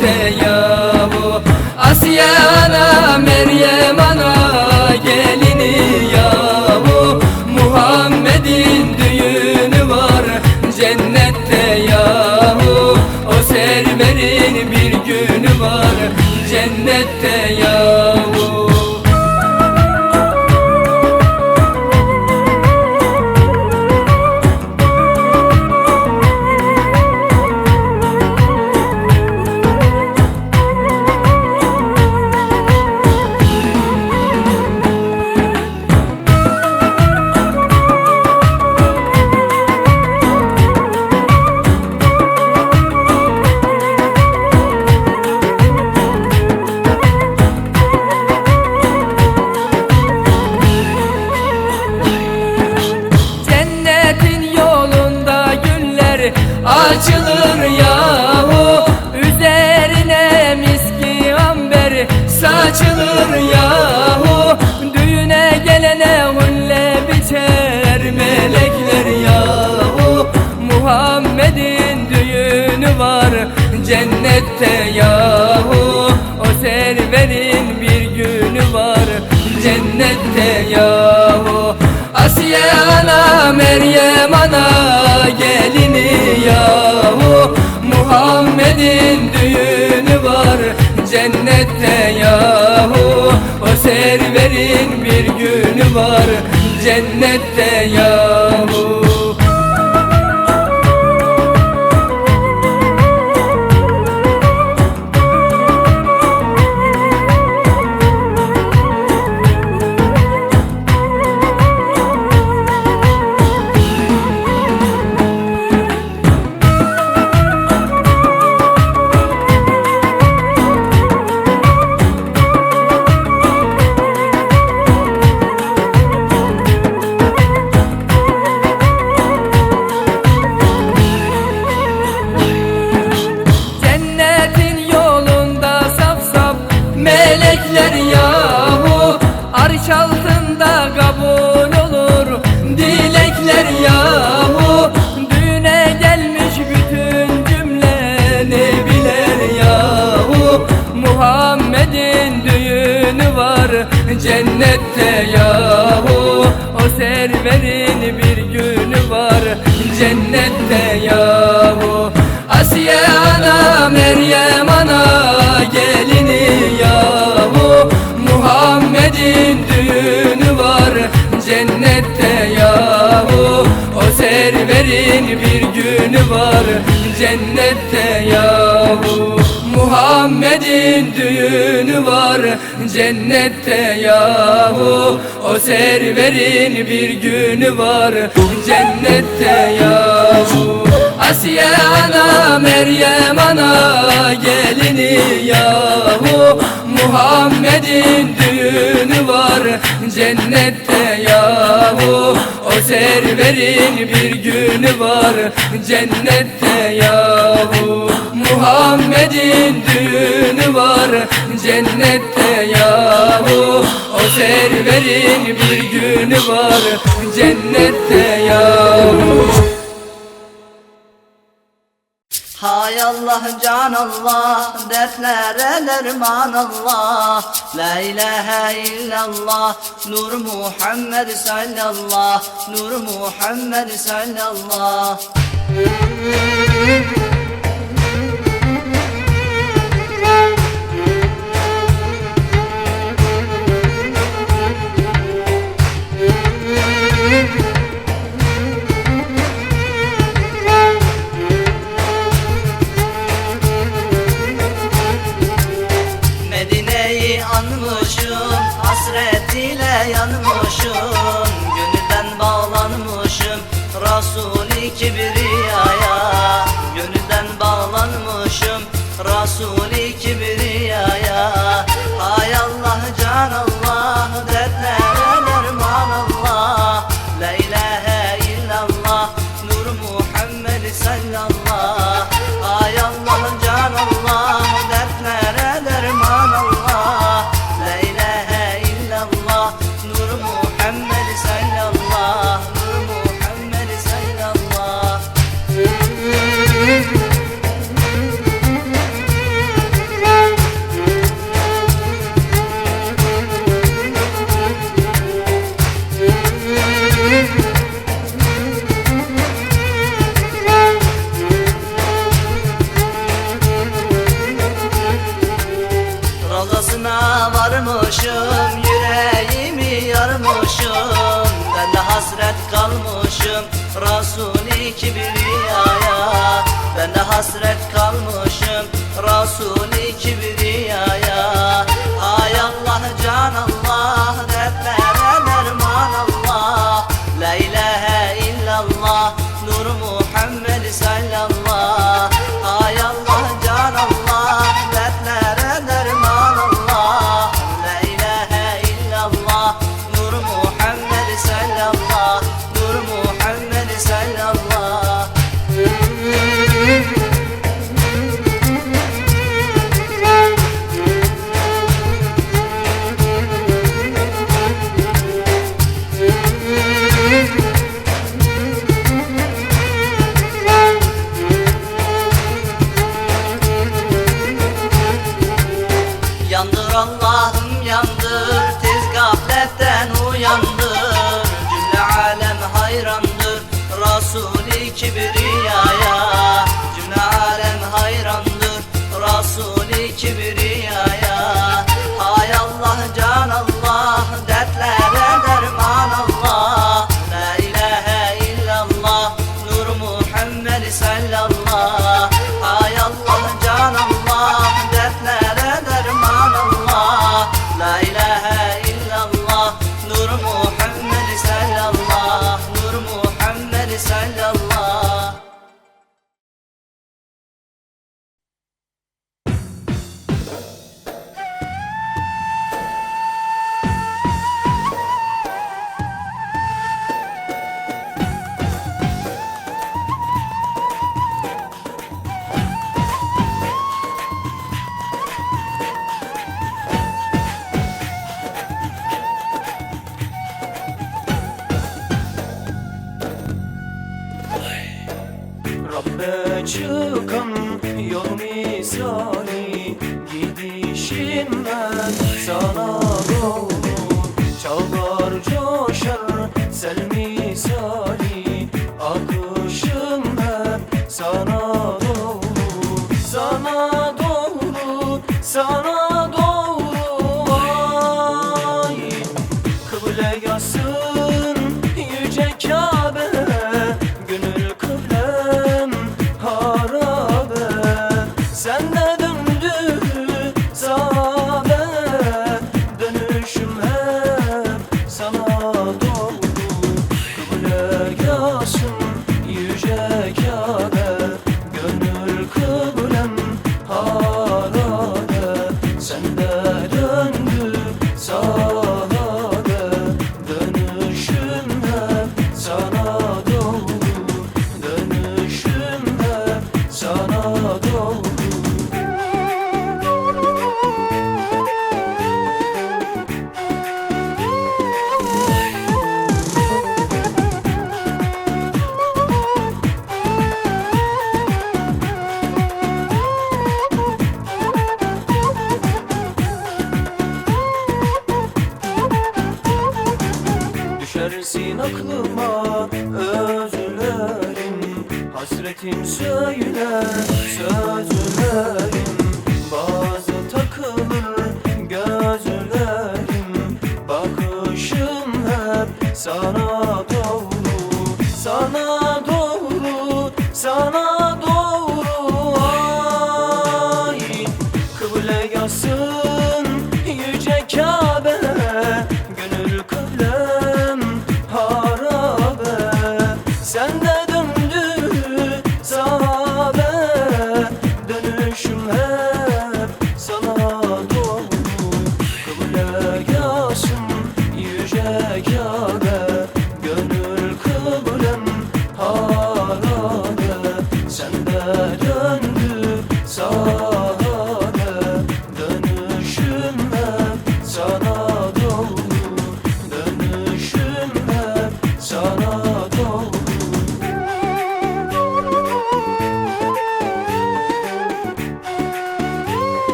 Peygamber'e yahu. Asiye ana Meryem ana gelini yahu. Muhammed'in düğünü var cennette yahu. O serverin bir günü var cennette var cennette yahu. O serverin bir günü var cennette yahu. Asiye ana Meryem ana gelini yahu. Muhammed'in düğünü var cennette yahu. O serverin bir günü var cennette yahu cennette yahu. O serverin bir günü var cennette yahu. Asiye ana Meryem ana gelini yahu. Muhammed'in düğünü var cennette yahu. O serverin bir günü var cennette yahu Muhammed'in düğünü var cennette yahu. O serverin bir günü var cennette yahu. Asiye ana Meryem ana gelini yahu. Muhammed'in düğünü var cennette yahu serverin bir günü var cennette yahu. Muhammed'in düğünü var cennette yahu. O serverin bir günü var cennette yahu Hay Allah can Allah dertlere derman Allah. La ilahe illallah Nur Muhammed sallallah Nur Muhammed sallallah Medine'yi Mahsuni kibriya hasret kalmışım Resul-i çıkan yol misali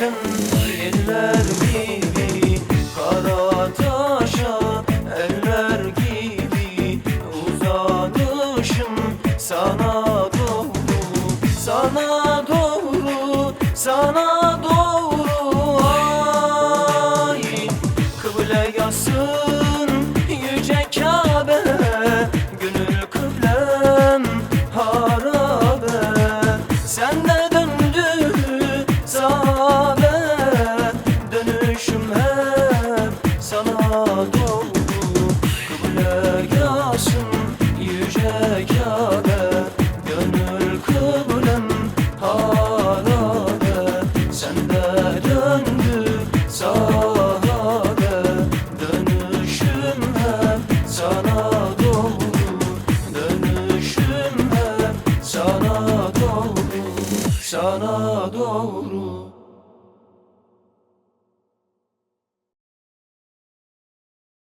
reason Gönül